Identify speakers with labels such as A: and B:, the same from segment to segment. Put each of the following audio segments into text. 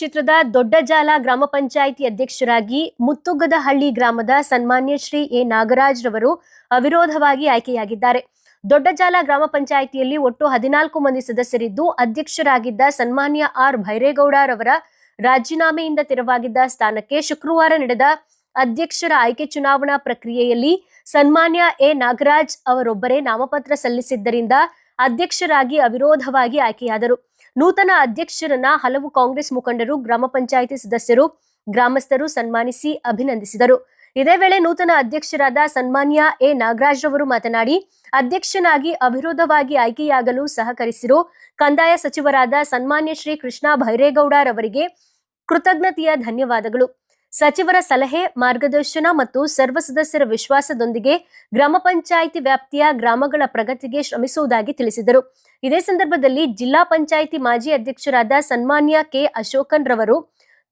A: ಕ್ಷೇತ್ರದ ದೊಡ್ಡಜಾಲ ಗ್ರಾಮ ಪಂಚಾಯಿತಿ ಅಧ್ಯಕ್ಷರಾಗಿ ಮುತ್ತುಗದಹಳ್ಳಿ ಗ್ರಾಮದ ಸನ್ಮಾನ್ಯ ಶ್ರೀ ಎ ನಾಗರಾಜ್ ರವರು ಅವಿರೋಧವಾಗಿ ಆಯ್ಕೆಯಾಗಿದ್ದಾರೆ. ದೊಡ್ಡಜಾಲ ಗ್ರಾಮ ಪಂಚಾಯಿತಿಯಲ್ಲಿ ಒಟ್ಟು ಹದಿನಾಲ್ಕು ಮಂದಿ ಸದಸ್ಯರಿದ್ದು, ಅಧ್ಯಕ್ಷರಾಗಿದ್ದ ಸನ್ಮಾನ್ಯ ಆರ್ ಭೈರೇಗೌಡ ರವರ ರಾಜೀನಾಮೆಯಿಂದ ತೆರವಾಗಿದ್ದ ಸ್ಥಾನಕ್ಕೆ ಶುಕ್ರವಾರ ನಡೆದ ಅಧ್ಯಕ್ಷರ ಆಯ್ಕೆ ಚುನಾವಣಾ ಪ್ರಕ್ರಿಯೆಯಲ್ಲಿ ಸನ್ಮಾನ್ಯ ಎ ನಾಗರಾಜ್ ಅವರೊಬ್ಬರೇ ನಾಮಪತ್ರ ಸಲ್ಲಿಸಿದ್ದರಿಂದ ಅಧ್ಯಕ್ಷರಾಗಿ ಅವಿರೋಧವಾಗಿ ಆಯ್ಕೆಯಾದರು. ನೂತನ ಅಧ್ಯಕ್ಷರನ್ನ ಹಲವು ಕಾಂಗ್ರೆಸ್ ಮುಖಂಡರು, ಗ್ರಾಮ ಪಂಚಾಯಿತಿ ಸದಸ್ಯರು, ಗ್ರಾಮಸ್ಥರು ಸನ್ಮಾನಿಸಿ ಅಭಿನಂದಿಸಿದರು. ಇದೇ ವೇಳೆ ನೂತನ ಅಧ್ಯಕ್ಷರಾದ ಸನ್ಮಾನ್ಯ ಎ. ನಾಗರಾಜ್ ರವರು ಮಾತನಾಡಿ, ಅಧ್ಯಕ್ಷನಾಗಿ ಅವಿರೋಧವಾಗಿ ಆಯ್ಕೆಯಾಗಲು ಸಹಕರಿಸಿರೋ ಕಂದಾಯ ಸಚಿವರಾದ ಸನ್ಮಾನ್ಯ ಶ್ರೀ ಕೃಷ್ಣ ಭೈರೇಗೌಡ ರವರಿಗೆ ಕೃತಜ್ಞತೆಯ ಧನ್ಯವಾದಗಳು. ಸಚಿವರ ಸಲಹೆ, ಮಾರ್ಗದರ್ಶನ ಮತ್ತು ಸರ್ವ ಸದಸ್ಯರ ವಿಶ್ವಾಸದೊಂದಿಗೆ ಗ್ರಾಮ ಪಂಚಾಯಿತಿ ವ್ಯಾಪ್ತಿಯ ಗ್ರಾಮಗಳ ಪ್ರಗತಿಗೆ ಶ್ರಮಿಸುವುದಾಗಿ ತಿಳಿಸಿದರು. ಇದೇ ಸಂದರ್ಭದಲ್ಲಿ ಜಿಲ್ಲಾ ಪಂಚಾಯಿತಿ ಮಾಜಿ ಅಧ್ಯಕ್ಷರಾದ ಸನ್ಮಾನ್ಯ ಕೆ. ಅಶೋಕನ್ ರವರು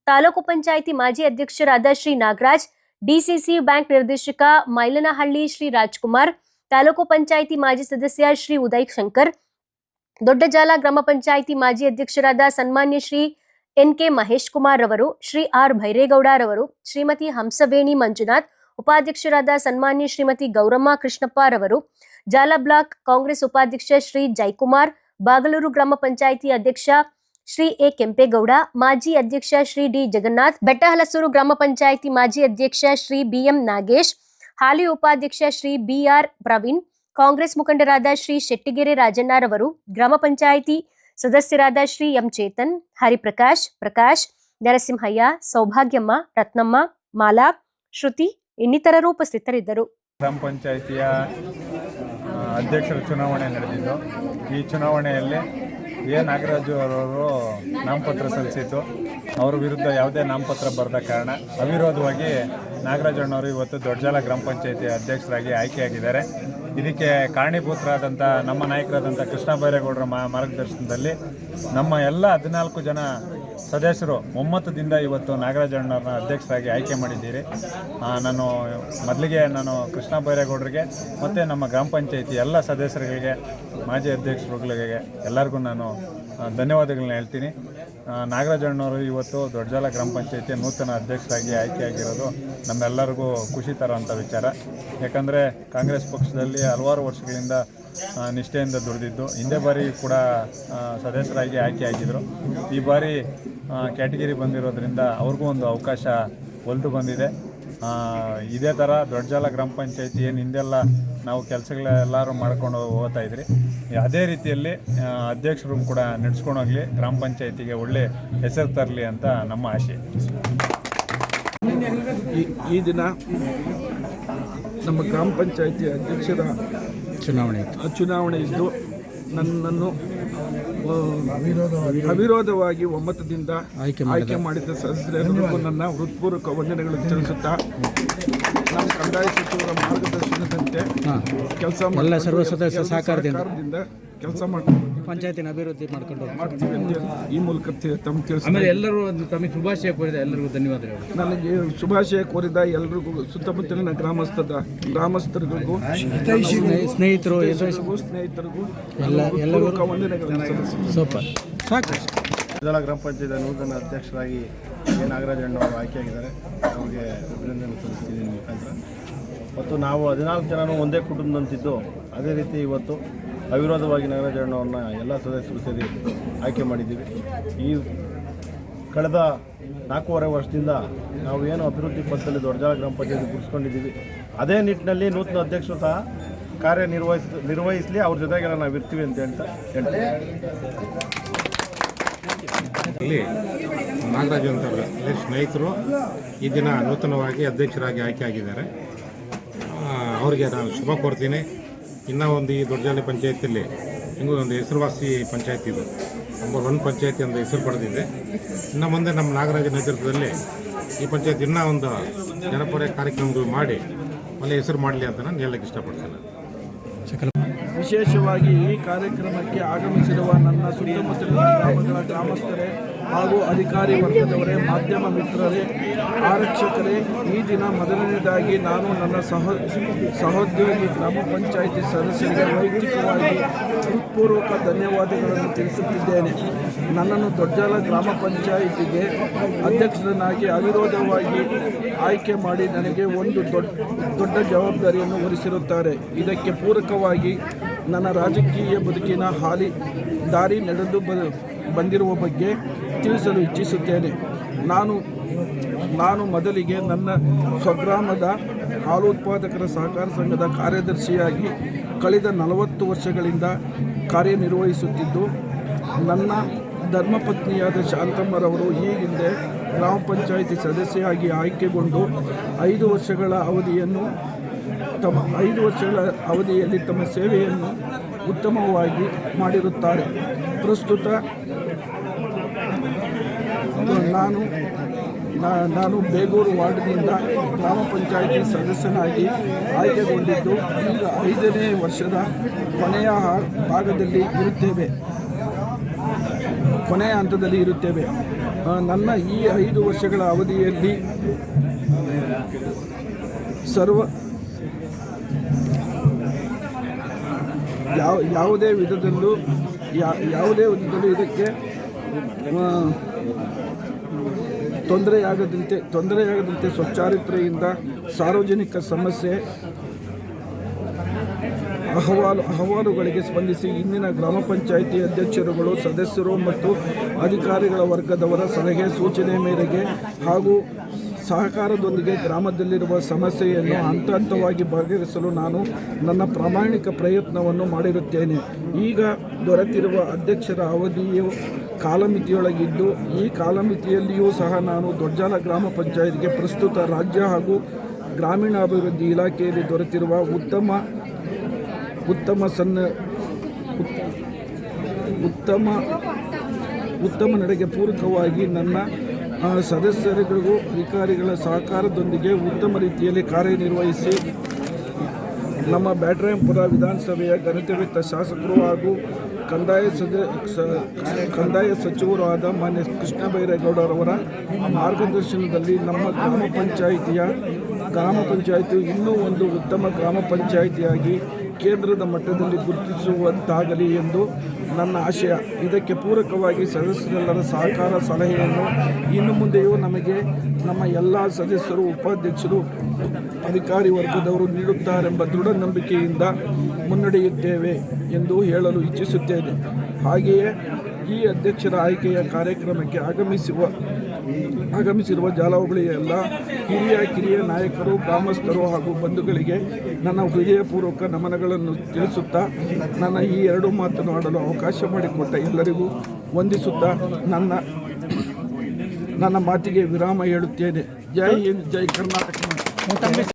A: ತಾಲೂಕು ಪಂಚಾಯಿತಿ ಮಾಜಿ ಅಧ್ಯಕ್ಷರಾದ ಶ್ರೀ ನಾಗರಾಜ್, ಡಿಸಿಸಿ ಬ್ಯಾಂಕ್ ನಿರ್ದೇಶಕ ಮೈಲನಹಳ್ಳಿ ಶ್ರೀ ರಾಜ್ಕುಮಾರ್, ತಾಲೂಕು ಪಂಚಾಯಿತಿ ಮಾಜಿ ಸದಸ್ಯ ಶ್ರೀ ಉದಯ್ ಶಂಕರ್, ದೊಡ್ಡಜಾಲ ಗ್ರಾಮ ಪಂಚಾಯಿತಿ ಮಾಜಿ ಅಧ್ಯಕ್ಷರಾದ ಸನ್ಮಾನ್ಯ ಶ್ರೀ ಎನ್ ಕೆ ಮಹೇಶ್ ಕುಮಾರ್ ರವರು ಶ್ರೀ ಆರ್ ಭೈರೇಗೌಡ ರವರು ಶ್ರೀಮತಿ ಹಂಸವೇಣಿ ಮಂಜುನಾಥ್, ಉಪಾಧ್ಯಕ್ಷರಾದ ಸನ್ಮಾನ್ಯ ಶ್ರೀಮತಿ ಗೌರಮ್ಮ ಕೃಷ್ಣಪ್ಪ ರವರು ಜಾಲ ಬ್ಲಾಕ್ ಕಾಂಗ್ರೆಸ್ ಉಪಾಧ್ಯಕ್ಷ ಶ್ರೀ ಜೈಕುಮಾರ್, ಬಾಗಲೂರು ಗ್ರಾಮ ಪಂಚಾಯಿತಿ ಅಧ್ಯಕ್ಷ ಶ್ರೀ ಎ ಕೆಂಪೇಗೌಡ, ಮಾಜಿ ಅಧ್ಯಕ್ಷ ಶ್ರೀ ಡಿ ಜಗನ್ನಾಥ್, ಬೆಟ್ಟಹಲಸೂರು ಗ್ರಾಮ ಪಂಚಾಯಿತಿ ಮಾಜಿ ಅಧ್ಯಕ್ಷ ಶ್ರೀ ಬಿ ಎಂ ನಾಗೇಶ್, ಹಾಲಿ ಉಪಾಧ್ಯಕ್ಷ ಶ್ರೀ ಬಿ ಆರ್ ಪ್ರವೀಣ್, ಕಾಂಗ್ರೆಸ್ ಮುಖಂಡರಾದ ಶ್ರೀ ಶೆಟ್ಟಿಗೆರೆ ರಾಜಣ್ಣರವರು, ಗ್ರಾಮ ಪಂಚಾಯಿತಿ ಸದಸ್ಯರಾದ ಶ್ರೀ ಎಂ ಚೇತನ್, ಹರಿಪ್ರಕಾಶ್, ಪ್ರಕಾಶ್, ನರಸಿಂಹಯ್ಯ, ಸೌಭಾಗ್ಯಮ್ಮ, ರತ್ನಮ್ಮ, ಮಾಲಾ, ಶ್ರುತಿ ಇನ್ನಿತರರು ಉಪಸ್ಥಿತರಿದ್ದರು.
B: ಗ್ರಾಮ ಪಂಚಾಯಿತಿಯ ಅಧ್ಯಕ್ಷರ ಚುನಾವಣೆ ನಡೆದಿದ್ದು, ಈ ಚುನಾವಣೆಯಲ್ಲಿ ಎ. ನಾಗರಾಜು ಅವರವರು ನಾಮಪತ್ರ ಸಲ್ಲಿಸಿತ್ತು ಅವರ ವಿರುದ್ಧ ಯಾವುದೇ ನಾಮಪತ್ರ ಬರದ ಕಾರಣ ಅವಿರೋಧವಾಗಿ ನಾಗರಾಜಣ್ಣವರು ಇವತ್ತು ದೊಡ್ಡಜಾಲ ಗ್ರಾಮ ಪಂಚಾಯಿತಿ ಅಧ್ಯಕ್ಷರಾಗಿ ಆಯ್ಕೆಯಾಗಿದ್ದಾರೆ. ಇದಕ್ಕೆ ಕಾರಣೀಭೂತರಾದಂಥ ನಮ್ಮ ನಾಯಕರಾದಂಥ ಕೃಷ್ಣ ಬೈರೇಗೌಡರ ಮಾರ್ಗದರ್ಶನದಲ್ಲಿ ನಮ್ಮ ಎಲ್ಲ ಹದಿನಾಲ್ಕು ಜನ ಸದಸ್ಯರು ಒಮ್ಮತದಿಂದ ಇವತ್ತು ನಾಗರಾಜಣ್ಣವ್ರನ್ನ ಅಧ್ಯಕ್ಷರಾಗಿ ಆಯ್ಕೆ ಮಾಡಿದ್ದೀರಿ. ನಾನು ಮೊದಲಿಗೆ ನಾನು ಕೃಷ್ಣ ಬೈರೇಗೌಡರಿಗೆ ಮತ್ತು ನಮ್ಮ ಗ್ರಾಮ ಪಂಚಾಯಿತಿ ಎಲ್ಲ ಸದಸ್ಯರುಗಳಿಗೆ, ಮಾಜಿ ಅಧ್ಯಕ್ಷರುಗಳಿಗೆ ಎಲ್ಲರಿಗೂ ನಾನು ಧನ್ಯವಾದಗಳನ್ನ ಹೇಳ್ತೀನಿ. ನಾಗರಾಜಣ್ಣವರು ಇವತ್ತು ದೊಡ್ಡಜಾಲ ಗ್ರಾಮ ಪಂಚಾಯಿತಿಯ ನೂತನ ಅಧ್ಯಕ್ಷರಾಗಿ ಆಯ್ಕೆಯಾಗಿರೋದು ನಮ್ಮೆಲ್ಲರಿಗೂ ಖುಷಿ ತರೋಂಥ ವಿಚಾರ. ಯಾಕಂದರೆ ಕಾಂಗ್ರೆಸ್ ಪಕ್ಷದಲ್ಲಿ ಹಲವಾರು ವರ್ಷಗಳಿಂದ ನಿಷ್ಠೆಯಿಂದ ದುಡಿದಿದ್ದು, ಹಿಂದೆ ಬಾರಿ ಕೂಡ ಸದಸ್ಯರಾಗಿ ಆಯ್ಕೆಯಾಗಿದ್ದರು ಈ ಬಾರಿ ಕ್ಯಾಟಗಿರಿ ಬಂದಿರೋದ್ರಿಂದ ಅವ್ರಿಗೂ ಒಂದು ಅವಕಾಶ ಒಲಿದು ಬಂದಿದೆ. ಇದೇ ಥರ ದೊಡ್ಡಜಾಲ ಗ್ರಾಮ ಪಂಚಾಯತಿ ಏನು ಹಿಂದೆಲ್ಲ ನಾವು ಕೆಲಸಗಳೆಲ್ಲರೂ ಮಾಡ್ಕೊಂಡು ಹೋಗ್ತಾ ಇದ್ರಿ. ಅದೇ ರೀತಿಯಲ್ಲಿ ಅಧ್ಯಕ್ಷರು ಕೂಡ ನಡೆಸ್ಕೊಂಡು ಹೋಗಲಿ ಗ್ರಾಮ ಪಂಚಾಯತಿಗೆ ಒಳ್ಳೆ ಹೆಸರು ತರಲಿ ಅಂತ ನಮ್ಮ ಆಶೆ.
C: ಈ ಈ ದಿನ ನಮ್ಮ ಗ್ರಾಮ ಪಂಚಾಯಿತಿ ಅಧ್ಯಕ್ಷರ
D: ಚುನಾವಣೆ
C: ಚುನಾವಣೆ ಇದ್ದು ನನ್ನನ್ನು ಅವಿರೋಧವಾಗಿ ಒಮ್ಮತದಿಂದ
D: ಆಯ್ಕೆ
C: ಆಯ್ಕೆ ಮಾಡಿದ ಸದಸ್ಯರೆಲ್ಲರಿಗೂ ನನ್ನ ಹೃತ್ಪೂರ್ವಕ ವಂದನೆಗಳನ್ನು ತಿಳಿಸುತ್ತಾ ನಮ್ಮ ಕಂದಾಯ ಸಚಿವರ ಮಾರ್ಗದರ್ಶನದಂತೆ ಕೆಲಸ
D: ಸರ್ವ ಸದಸ್ಯ ಸಹಕಾರದಿಂದ
C: ಕೆಲಸ ಮಾಡ್ಕೊಂಡು
D: ಪಂಚಾಯತಿನ ಅಭಿವೃದ್ಧಿ ಮಾಡ್ಕೊಂಡು
C: ಮಾಡ್ತೀವಿ ಅಂತ ಈ ಮೂಲಕ ತಿ- ತಮ್ಮ ತಿಳಿಸ
E: ಆಮೇಲೆ ಎಲ್ಲರೂ ಒಂದು ತಮಗೆ ಶುಭಾಶಯ ಕೋರಿದ ಎಲ್ಲರಿಗೂ ಧನ್ಯವಾದಗಳು.
C: ನನಗೆ ಶುಭಾಶಯ ಕೋರಿದ ಎಲ್ರಿಗೂ ಸುತ್ತಮುತ್ತಲಿನ ಗ್ರಾಮಸ್ಥದ ಗ್ರಾಮಸ್ಥರಿಗೂ
D: ಸ್ನೇಹಿತರು
C: ಎಲ್ಲರಿಗೂ ಸ್ನೇಹಿತರಿಗೂ
D: ಎಲ್ಲ ಎಲ್ಲರಿಗೂ
C: ಪೂರ್ವಕ ವಂದನೆಗಳನ್ನು ಸಲ್ಲಿಸುತ್ತೇನೆ.
D: ಸೂಪರ್. ಸಾಕು.
F: ಜಲ ಗ್ರಾಮ ಪಂಚಾಯತ್ ನೂತನ ಅಧ್ಯಕ್ಷರಾಗಿ ನಾಗರಾಜ್ ಅಣ್ಣ ಅವರು ಆಯ್ಕೆಯಾಗಿದ್ದಾರೆ. ಅವರಿಗೆ ಅಭಿನಂದನೆ ಸಲ್ಲಿಸ್ತಿದ್ದೀನಿ ಮುಖಾಂತರ. ಮತ್ತು ನಾವು ಹದಿನಾಲ್ಕು ಜನನು ಒಂದೇ ಕುಟುಂಬದಂತಿದ್ದು ಅದೇ ರೀತಿ ಇವತ್ತು ಅವಿರೋಧವಾಗಿ ನಾಗರಾಜಣ್ಣವ್ರನ್ನ ಎಲ್ಲ ಸದಸ್ಯರು ಸೇರಿ ಆಯ್ಕೆ ಮಾಡಿದ್ದೀವಿ. ಈ ಕಳೆದ ನಾಲ್ಕೂವರೆ ವರ್ಷದಿಂದ ನಾವು ಏನು ಅಭಿವೃದ್ಧಿ ಪಥದಲ್ಲಿ ದೊಡ್ಡಜಾಳ ಗ್ರಾಮ ಪಂಚಾಯತ್ ಗುರುಸ್ಕೊಂಡಿದ್ದೀವಿ ಅದೇ ನಿಟ್ಟಿನಲ್ಲಿ ನೂತನ ಅಧ್ಯಕ್ಷರು ಸಹ ಕಾರ್ಯನಿರ್ವಹಿಸ, ನಿರ್ವಹಿಸಲಿ, ಅವ್ರ ಜೊತೆಗೆಲ್ಲ ನಾವು ಇರ್ತೀವಿ ಅಂತ ಹೇಳ್ತಾ ಹೇಳ್ತೀವಿ
G: ಇಲ್ಲಿ ನಾಗರಾಜ್ ಅಂತ ಸ್ನೇಹಿತರು ಈ ದಿನ ನೂತನವಾಗಿ ಅಧ್ಯಕ್ಷರಾಗಿ ಆಯ್ಕೆ ಆಗಿದ್ದಾರೆ. ಅವರಿಗೆ ನಾನು ಶುಭ ಕೋರ್ತೀನಿ. ಇನ್ನೂ ಒಂದು ಈ ದೊಡ್ಡಜಾಲಿ ಪಂಚಾಯತಿಯಲ್ಲಿ ಹಿಂಗೂ ಒಂದು ಹೆಸರುವಾಸಿ ಪಂಚಾಯತ್ ಇದು. ನಂಬರ್ ಒನ್ ಪಂಚಾಯತಿ ಅಂತ ಹೆಸರು ಪಡೆದಿದೆ. ಇನ್ನು ಮುಂದೆ ನಮ್ಮ ನಾಗರಾಜ ನೇತೃತ್ವದಲ್ಲಿ ಈ ಪಂಚಾಯತ್ ಇನ್ನೂ ಒಂದು ಜನಪರ ಕಾರ್ಯಕ್ರಮಗಳು ಮಾಡಿ ಒಳ್ಳೆ ಹೆಸರು ಮಾಡಲಿ ಅಂತ ನಾನು ಹೇಳಕ್ಕೆ ಇಷ್ಟಪಡ್ತೇನೆ.
C: ವಿಶೇಷವಾಗಿ ಈ ಕಾರ್ಯಕ್ರಮಕ್ಕೆ ಆಗಮಿಸಿರುವ ನನ್ನ ಸುತ್ತಮುತ್ತಲಿನ ಗ್ರಾಮಗಳ ಗ್ರಾಮಸ್ಥರೇ ಹಾಗೂ ಅಧಿಕಾರಿ ವರ್ಗದವರೇ, ಮಾಧ್ಯಮ ಮಿತ್ರರೇ, ಆರಕ್ಷಕರೇ, ಈ ದಿನ ಮೊದಲನೇದಾಗಿ ನಾನು ನನ್ನ ಸಹ, ಸಹೋದ್ಯೋಗಿ ಗ್ರಾಮ ಪಂಚಾಯಿತಿ ಸದಸ್ಯರಿಗೆ ವೈಯಕ್ತಿಕವಾಗಿ ಹೃತ್ಪೂರ್ವಕ ಧನ್ಯವಾದಗಳನ್ನು ತಿಳಿಸುತ್ತಿದ್ದೇನೆ. ನನ್ನನ್ನು ದೊಡ್ಡಾಲ ಗ್ರಾಮ ಪಂಚಾಯಿತಿಗೆ ಅಧ್ಯಕ್ಷರನ್ನಾಗಿ ಅವಿರೋಧವಾಗಿ ಆಯ್ಕೆ ಮಾಡಿ ನನಗೆ ಒಂದು ದೊಡ್ಡ ದೊಡ್ಡ ಜವಾಬ್ದಾರಿಯನ್ನು ಹೊರಿಸಿರುತ್ತಾರೆ. ಇದಕ್ಕೆ ಪೂರಕವಾಗಿ ನನ್ನ ರಾಜಕೀಯ ಬದುಕಿನ ಹಾಲಿ, ದಾರಿ ನಡೆದು ಬ ಬಂದಿರುವ ಬಗ್ಗೆ ತಿಳಿಸಲು ಇಚ್ಛಿಸುತ್ತೇನೆ. ನಾನು ನಾನು ಮೊದಲಿಗೆ ನನ್ನ ಸ್ವಗ್ರಾಮದ ಹಾಲು ಉತ್ಪಾದಕರ ಸಹಕಾರ ಸಂಘದ ಕಾರ್ಯದರ್ಶಿಯಾಗಿ ಕಳೆದ ನಲವತ್ತು ವರ್ಷಗಳಿಂದ ಕಾರ್ಯನಿರ್ವಹಿಸುತ್ತಿದ್ದು, ನನ್ನ ಧರ್ಮಪತ್ನಿಯಾದ ಶಾಂತಮ್ಮರವರು ಈ ಹಿಂದೆ ಗ್ರಾಮ ಪಂಚಾಯಿತಿ ಸದಸ್ಯೆಯಾಗಿ ಆಯ್ಕೆಗೊಂಡು ಐದು ವರ್ಷಗಳ ಅವಧಿಯನ್ನು ತಮ್ಮ, ಐದು ವರ್ಷಗಳ ಅವಧಿಯಲ್ಲಿ ತಮ್ಮ ಸೇವೆಯನ್ನು ಉತ್ತಮವಾಗಿ ಮಾಡಿರುತ್ತಾರೆ. ಪ್ರಸ್ತುತ ನಾನು ನಾನು ಬೇಗೂರು ವಾರ್ಡ್ನಿಂದ ಗ್ರಾಮ ಪಂಚಾಯಿತಿ ಸದಸ್ಯನಾಗಿ ಆಯ್ಕೆಗೊಂಡಿದ್ದು, ಈಗ ಐದನೇ ವರ್ಷದ ಕೊನೆಯ ಭಾಗದಲ್ಲಿ ಇರುತ್ತೇವೆ. ಕೊನೆಯ ಹಂತದಲ್ಲಿ ಇರುತ್ತೇವೆ. ನನ್ನ ಈ ಐದು ವರ್ಷಗಳ ಅವಧಿಯಲ್ಲಿ ಸರ್ವ ಯಾವ ಯಾವುದೇ ವಿಧದಲ್ಲೂ ಯಾವುದೇ ಒಂದು ಇದಕ್ಕೆ ತೊಂದರೆಯಾಗದಂತೆ ತೊಂದರೆಯಾಗದಂತೆ ಸ್ವಚ್ಛಾರಿತ್ರೆಯಿಂದ ಸಾರ್ವಜನಿಕ ಸಮಸ್ಯೆ, ಅಹವಾಲು, ಅಹವಾಲುಗಳಿಗೆ ಸ್ಪಂದಿಸಿ ಇಂದಿನ ಗ್ರಾಮ ಪಂಚಾಯಿತಿ ಅಧ್ಯಕ್ಷರುಗಳು, ಸದಸ್ಯರು ಮತ್ತು ಅಧಿಕಾರಿಗಳ ವರ್ಗದವರ ಸಲಹೆ, ಸೂಚನೆ ಮೇರೆಗೆ ಹಾಗೂ ಸಹಕಾರದೊಂದಿಗೆ ಗ್ರಾಮದಲ್ಲಿರುವ ಸಮಸ್ಯೆಯನ್ನು ಹಂತ ಹಂತವಾಗಿ ಬಗೆಹರಿಸಲು ನಾನು ನನ್ನ ಪ್ರಾಮಾಣಿಕ ಪ್ರಯತ್ನವನ್ನು ಮಾಡಿರುತ್ತೇನೆ. ಈಗ ದೊರೆತಿರುವ ಅಧ್ಯಕ್ಷರ ಅವಧಿಯು ಕಾಲಮಿತಿಯೊಳಗಿದ್ದು, ಈ ಕಾಲಮಿತಿಯಲ್ಲಿಯೂ ಸಹ ನಾನು ದೊಡ್ಡಾಲ ಗ್ರಾಮ ಪಂಚಾಯತ್ಗೆ ಪ್ರಸ್ತುತ ರಾಜ್ಯ ಹಾಗೂ ಗ್ರಾಮೀಣಾಭಿವೃದ್ಧಿ ಇಲಾಖೆಯಲ್ಲಿ ದೊರೆತಿರುವ ಉತ್ತಮ ಉತ್ತಮ ಸನ್ನ, ಉತ್- ಉತ್ತಮ ಉತ್ತಮ ನಡೆಗೆ ಪೂರಕವಾಗಿ ನನ್ನ ಆ, ಸದಸ್ಯರುಗಳಿಗೂ ಅಧಿಕಾರಿಗಳ ಸಹಕಾರದೊಂದಿಗೆ ಉತ್ತಮ ರೀತಿಯಲ್ಲಿ ಕಾರ್ಯನಿರ್ವಹಿಸಿ ನಮ್ಮ ಬ್ಯಾಟ್ರಾಯಂಪುರ ವಿಧಾನಸಭೆಯ ಗಣಿತವಿತ್ತ ಶಾಸಕರು ಹಾಗೂ ಕಂದಾಯ ಸದ ಕಂದಾಯ ಸಚಿವರು ಆದ ಮಾನ್ಯ ಕೃಷ್ಣ ಬೈರೇಗೌಡರವರ ಮಾರ್ಗದರ್ಶನದಲ್ಲಿ ನಮ್ಮ ಗ್ರಾಮ ಪಂಚಾಯಿತಿಯ ಗ್ರಾಮ ಪಂಚಾಯಿತಿ ಇನ್ನೂ ಒಂದು ಉತ್ತಮ ಗ್ರಾಮ ಪಂಚಾಯಿತಿಯಾಗಿ ಕೇಂದ್ರದ ಮಟ್ಟದಲ್ಲಿ ಗುರುತಿಸುವಂತಾಗಲಿ ಎಂದು ನನ್ನ ಆಶಯ. ಇದಕ್ಕೆ ಪೂರಕವಾಗಿ ಸದಸ್ಯರೆಲ್ಲರ ಸಹಕಾರ, ಸಲಹೆಯನ್ನು ಇನ್ನು ಮುಂದೆಯೂ ನಮಗೆ ನಮ್ಮ ಎಲ್ಲ ಸದಸ್ಯರು, ಉಪಾಧ್ಯಕ್ಷರು, ಅಧಿಕಾರಿ ವರ್ಗದವರು ನೀಡುತ್ತಾರೆಂಬ ದೃಢ ನಂಬಿಕೆಯಿಂದ ಮುನ್ನಡೆಯುತ್ತೇವೆ ಎಂದು ಹೇಳಲು ಇಚ್ಛಿಸುತ್ತೇನೆ. ಹಾಗೆಯೇ ಈ ಅಧ್ಯಕ್ಷರ ಆಯ್ಕೆಯ ಕಾರ್ಯಕ್ರಮಕ್ಕೆ ಆಗಮಿಸುವ ಆಗಮಿಸಿರುವ ಜಾಲಹೋಬಳಿಯ ಎಲ್ಲ ಹಿರಿಯ ಕಿರಿಯ ನಾಯಕರು, ಗ್ರಾಮಸ್ಥರು ಹಾಗೂ ಬಂಧುಗಳಿಗೆ ನನ್ನ ಹೃದಯಪೂರ್ವಕ ನಮನಗಳನ್ನು ತಿಳಿಸುತ್ತಾ ನನ್ನ ಈ ಎರಡು ಮಾತನ್ನು ಆಡಲು ಅವಕಾಶ ಮಾಡಿಕೊಟ್ಟ ಎಲ್ಲರಿಗೂ ವಂದಿಸುತ್ತಾ ನನ್ನ ನನ್ನ ಮಾತಿಗೆ ವಿರಾಮ ಹೇಳುತ್ತೇನೆ. ಜೈ ಹಿಂದ್, ಜೈ ಕರ್ನಾಟಕ.